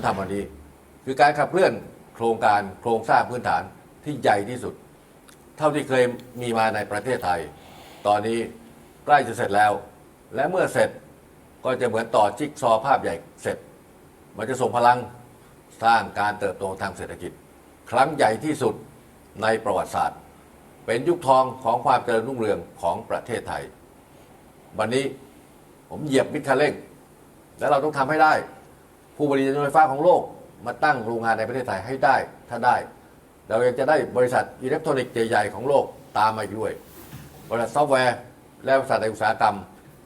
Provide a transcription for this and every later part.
ผมทำวันนี้ คือการขับเคลื่อนโครงการโครงสร้างพื้นฐานที่ใหญ่ที่สุด เท่าที่เคยมีมาในประเทศไทย ตอนนี้ใกล้จะเสร็จแล้ว และเมื่อเสร็จก็จะเหมือนต่อจิ๊กซอภาพใหญ่เสร็จ มันจะส่งพลังสร้างการเติบโตทางเศรษฐกิจ ครั้งใหญ่ที่สุดในประวัติศาสตร์ เป็นยุคทองของความเจริญรุ่งเรืองของประเทศไทย วันนี้ผมเหยียบมิดคันเร่ง และเราต้องทำให้ได้ ผู้ผลิตยานยนต์ไฟฟ้าของโลก มาตั้งโรงงานในประเทศไทยให้ได้ ถ้าได้ เราจะได้บริษัทอิเล็กทรอนิกส์ใหญ่ๆของโลกตามมาอีกด้วย บริษัทซอฟต์แวร์ และบริษัทในอุตสาหกรรม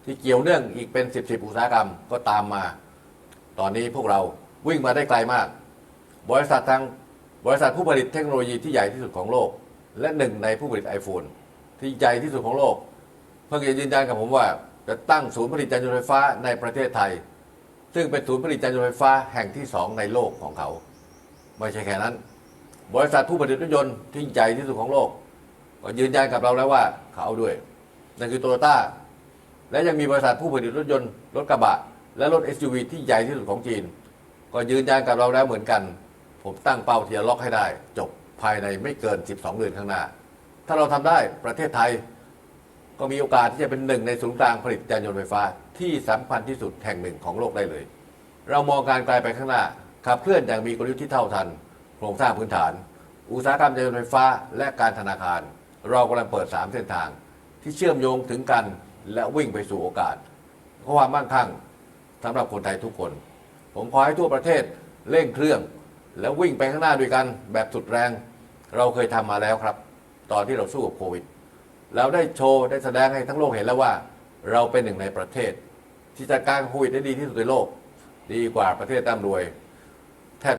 ที่เกี่ยวเนื่องอีกเป็น 10บสอุตสาหกรรมก็ตามมา ตอนนี้พวกเราวิ่งมาได้ไกลมาก บริษัททางบริษัทผู้ผลิตเทคโนโลยีที่ใหญ่ที่สุดของโลก และหนึ่งในผู้ผลิต iPhone ที่ใหญ่ที่สุดของโลก เพิ่งจะยืนยันกับผมว่าจะตั้งศูนย์ผลิตยานยนต์ไฟฟ้าในประเทศไทย ซึ่งเป็นศูนย์ผลิตยานยนต์ไฟฟ้าแห่งที่สองในโลกของเขาไม่ใช่แค่นั้น บริษัทผู้ผลิตรถยนต์ที่ใหญ่ที่สุดของโลก ก็ยืนยันกับเราแล้วว่าเขาเอาด้วยนั่นคือโตโยต้าและยังมีบริษัทผู้ผลิตรถยนต์รถกระบะ และรถ SUV ที่ใหญ่ที่สุดของจีน ก็ยืนยันกับเราแล้วเหมือนกัน ผมตั้งเป้าที่จะล็อกให้ได้ จบภายในไม่เกิน 12 เดือนข้างหน้า ถ้าเราทำได้ประเทศไทย ก็มีโอกาสที่จะเป็นหนึ่งในศูนย์กลางผลิตยานยนต์ไฟฟ้าที่สำคัญที่สุดแห่งหนึ่งของโลกได้เลย เรามองการไกลไปข้างหน้าขับเคลื่อนอย่างมีกลยุทธ์ที่เท่าทัน โครงสร้างพื้นฐาน อุตสาหกรรมยานยนต์ไฟฟ้า และการธนาคาร เรากำลังเปิด 3 เส้นทาง ที่เชื่อมโยงถึงกันและวิ่งไปสู่โอกาสความมั่งคั่งสำหรับคนไทยทุกคน ผมขอให้ทั่วประเทศเร่งเครื่อง แล้ววิ่งไปข้างหน้าด้วยกันแบบสุดแรง เราเคยทำมาแล้วครับ ตอนที่เราสู้กับโควิด เราได้โชว์ได้แสดงให้ทั้งโลกเห็นแล้วว่า เราเป็นหนึ่งในประเทศ ที่จัดการโควิดได้ดีที่สุดในโลก ดีกว่าประเทศร่ำรวย